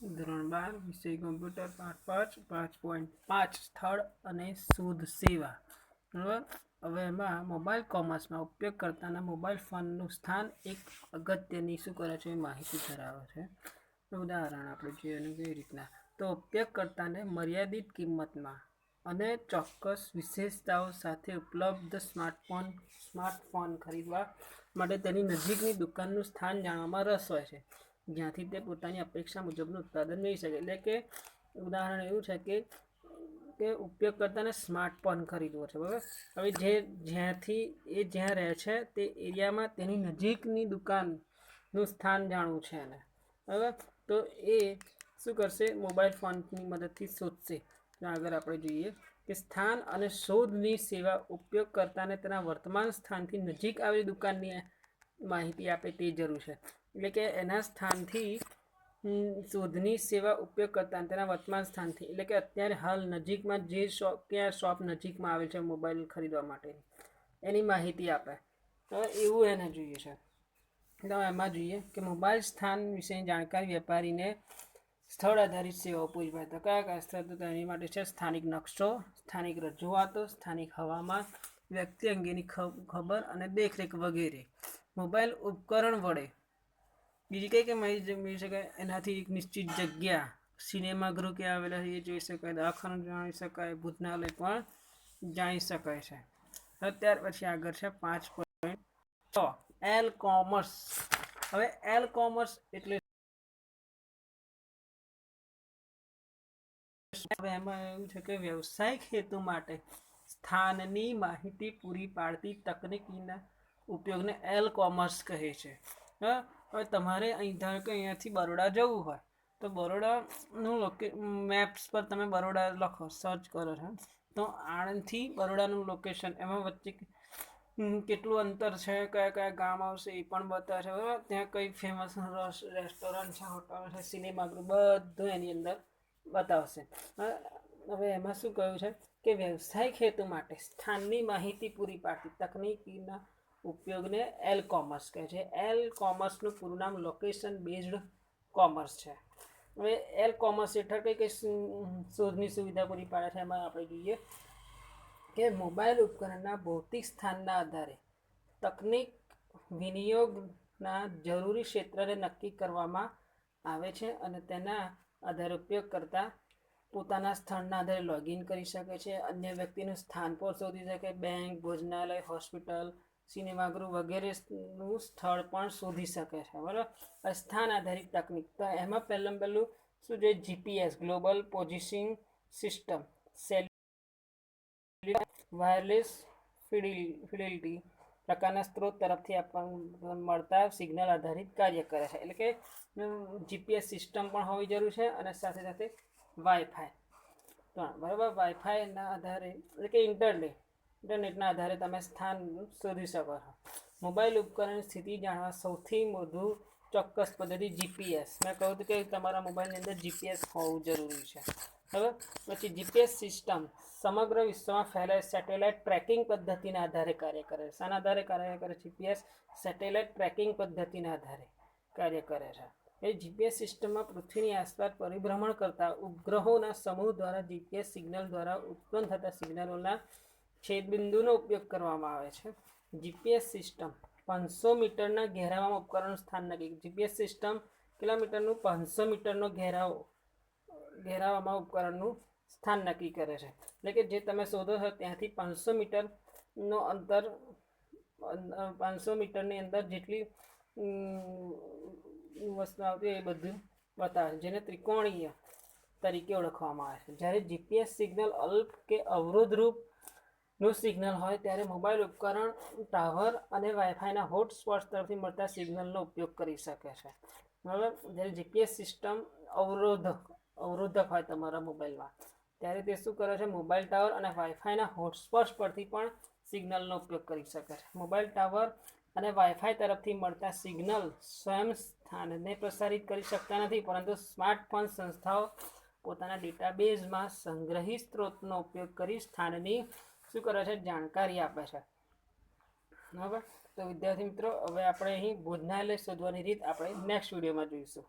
ધોરણ બાર, વિષય કમ્પ્યુટર, પાઠ પાંચ પાંચ પોઈન્ટ પાંચ, સ્થળ અને શોધ સેવા. બરાબર? હવે એમાં મોબાઈલ કોમર્સમાં ઉપયોગકર્તાના મોબાઈલ ફોનનું સ્થાન એક અગત્યની શું કરે છે? માહિતી ધરાવે છે. ઉદાહરણ આપણે જોઈએ એનું કેવી રીતના? તો ઉપયોગકર્તાને મર્યાદિત કિંમતમાં અને ચોક્કસ વિશેષતાઓ સાથે ઉપલબ્ધ સ્માર્ટફોન સ્માર્ટફોન ખરીદવા માટે તેની નજીકની દુકાનનું સ્થાન જાણવામાં રસ હોય છે. જ્યાંથી તે પોતાની અપેક્ષા મુજબનું ઉત્પાદન મેળવી શકે. એટલે કે ઉદાહરણ એવું છે કે કે ઉપયોગકર્તાને સ્માર્ટફોન ખરીદવો છે, બરાબર? હવે જે જ્યાંથી એ જ્યાં રહે છે, તે એરિયામાં તેની નજીકની દુકાનનું સ્થાન જાણવું છે એને, બરાબર? તો એ શું કરશે? મોબાઈલ ફોનની મદદથી શોધશે. આગળ આપણે જોઈએ કે સ્થાન અને શોધની સેવા ઉપયોગકર્તાને તેના વર્તમાન સ્થાનથી નજીક આવેલી દુકાનની માહિતી આપે તે જરૂર છે. એટલે કે એના સ્થાનથી શોધની સેવા ઉપયોગકર્તાને તેના વર્તમાન સ્થાનથી. એટલે કે અત્યારે હાલ નજીકમાં જે શોપ ક્યાં શોપ નજીકમાં આવેલ છે મોબાઈલ ખરીદવા માટે. એની માહિતી આપે. તો એવું એને જોઈએ છે. તો એમાં જોઈએ કે મોબાઈલ સ્થાન વિશેની જાણકારી વેપારીને સ્થળ આધારિત સેવાઓ પૂરી તો કયા કયા સ્થળ? તો તેની માટે છે સ્થાનિક નકશો, સ્થાનિક રજૂઆતો, સ્થાનિક હવામાન, વ્યક્તિ અંગેની ખબર અને દેખરેખ વગેરે. મોબાઈલ ઉપકરણ વડે બીજી કઈ કઈ માહિતી મેળવી શકાય એનાથી એક નિશ્ચિત જગ્યા સિનેમાગૃહ ક્યાં આવેલા એ જોઈ શકાય દવાખાનું જાણી શકાય ભૂતનાલય પણ જાણી શકાય છે. ત્યાર પછી આગળ છે પાંચ પોઈન્ટ છ. એલ કોમર્સ હવે એલ કોમર્સ એટલે એમાં એવું છે કે વ્યવસાયિક હેતુ માટે સ્થાનની માહિતી પૂરી પાડતી તકનીકીના ઉપયોગને એલ કોમર્સ કહે છે. હા, હવે તમારે અહીં ધારો કે અહીંયાથી બરોડા જવું હોય, તો બરોડાનું લોકે મેપ્સ પર તમે બરોડા લખો સર્ચ કરો છો. તો આણંદથી બરોડાનું લોકેશન એમાં વચ્ચે કેટલું અંતર છે, કયા કયા ગામ આવશે, એ પણ બતાવે છે બરાબર? ત્યાં કઈ ફેમસ રેસ્ટોરન્ટ છે હોટલ છે સિનેમાગૃહ બધું એની અંદર બતાવશે. હવે એમાં શું કહ્યું છે કે વ્યવસાયિક હેતુ માટે સ્થાનની માહિતી પૂરી પાડતી, તકનીકીના ઉપયોગને એલ કોમર્સ કહે છે. એલ કોમર્સનું પૂરું નામ લોકેશન બેઝડ કોમર્સ છે. હવે એલ કોમર્સ હેઠળ કઈ કઈ શોધની સુવિધા પૂરી પાડે છે એમાં આપણે જોઈએ કે મોબાઈલ ઉપકરણના ભૌતિક સ્થાનના આધારે તકનિક વિનિયોગના જરૂરી ક્ષેત્રને નક્કી કરવામાં આવે છે અને તેના આધારે ઉપયોગ કરતા પોતાના સ્થળના આધારે લોગિન કરી શકે છે. અન્ય વ્યક્તિનું સ્થાન પર શોધી શકે. બેંક, ભોજનાલય, હોસ્પિટલ સિનેમાગૃહ વગેરેનું સ્થળ પણ શોધી શકે છે, બરાબર? સ્થાન આધારિત તકનીક. તો એમાં પહેલાં પહેલું શું છે? GPS global positioning system cell wireless fidelity પ્રકારના સ્ત્રોત તરફથી આપણને મળતા સિગ્નલ આધારિત કાર્ય કરે છે. એટલે કે જીપીએસ સિસ્ટમ પણ હોવી જરૂર છે અને સાથે સાથે વાઈફાઈ પણ બરાબર? વાઈફાઈના આધારે, એટલે કે ઇન્ટરનેટ ઇન્ટરનેટના આધારે તમે સ્થાન શોધી શકો છો. મોબાઈલ ઉપકરણની સ્થિતિ જાણવા સૌથી વધુ ચોક્કસ પદ્ધતિ જીપીએસ. મેં કહ્યું હતું કે તમારા મોબાઈલની અંદર જીપીએસ હોવું જરૂરી છે. બરાબર? પછી જીપીએસ સિસ્ટમ સમગ્ર વિશ્વમાં ફેલાય સેટેલાઇટ ટ્રેકિંગ પદ્ધતિના આધારે કાર્ય કરે છે. શાના આધારે કાર્ય કરે? જીપીએસ સેટેલાઇટ ટ્રેકિંગ પદ્ધતિના આધારે કાર્ય કરે છે. એ જીપીએસ સિસ્ટમમાં પૃથ્વીની આસપાસ પરિભ્રમણ કરતા ઉપગ્રહોના સમૂહ દ્વારા જીપીએસ સિગ્નલ દ્વારા ઉત્પન્ન થતા સિગ્નલોના છેદબિંદુનો ઉપયોગ કરવામાં આવે છે. જીપીએસ સિસ્ટમ પાંચસો મીટરના ઘેરાવામાં ઉપકરણ સ્થાન નક્કી જીપીએસ સિસ્ટમ કિલોમીટરનું પાંચસો મીટરનો ઘેરાવો, ઘેરાવામાં ઉપકરણનું સ્થાન નક્કી કરે છે. એટલે કે જે તમે શોધો છો ત્યાંથી પાંચસો મીટરનો અંતર પાંચસો મીટરની અંદર જેટલી વસ્તુ આવતી એ બધું બતાવે છે. જેને ત્રિકોણીય તરીકે ઓળખવામાં આવે છે. જ્યારે જીપીએસ સિગ્નલ અલ્પ કે અવરોધરૂપ નું સિગ્નલ હોય ત્યારે મોબાઈલ ઉપકરણ, ટાવર અને વાઈફાઈના હોટસ્પોટ્સ તરફથી મળતા સિગ્નલનો ઉપયોગ કરી શકે છે. બરાબર? જ્યારે જીપીએસ સિસ્ટમ અવરોધક અવરોધક હોય તમારા મોબાઈલમાં ત્યારે તે શું કરે છે? મોબાઈલ ટાવર અને વાઈફાઈના હોટસ્પોટ્સ પરથી પણ સિગ્નલનો ઉપયોગ કરી શકે છે. મોબાઈલ ટાવર અને વાઈફાઈ તરફથી મળતા સિગ્નલ સ્વયં સ્થાનને પ્રસારિત કરી શકતા નથી, પરંતુ સ્માર્ટફોન સંસ્થાઓ પોતાના ડેટાબેઝમાં સંગ્રહિત સ્ત્રોતનો ઉપયોગ કરી સ્થાનની શું કરે છે? જાણકારી આપે છે. બરાબર? તો વિદ્યાર્થી મિત્રો, હવે આપણે અહીં ભોજનાલય શોધવાની રીત આપણે નેક્સ્ટ વિડીયોમાં જોઈશું.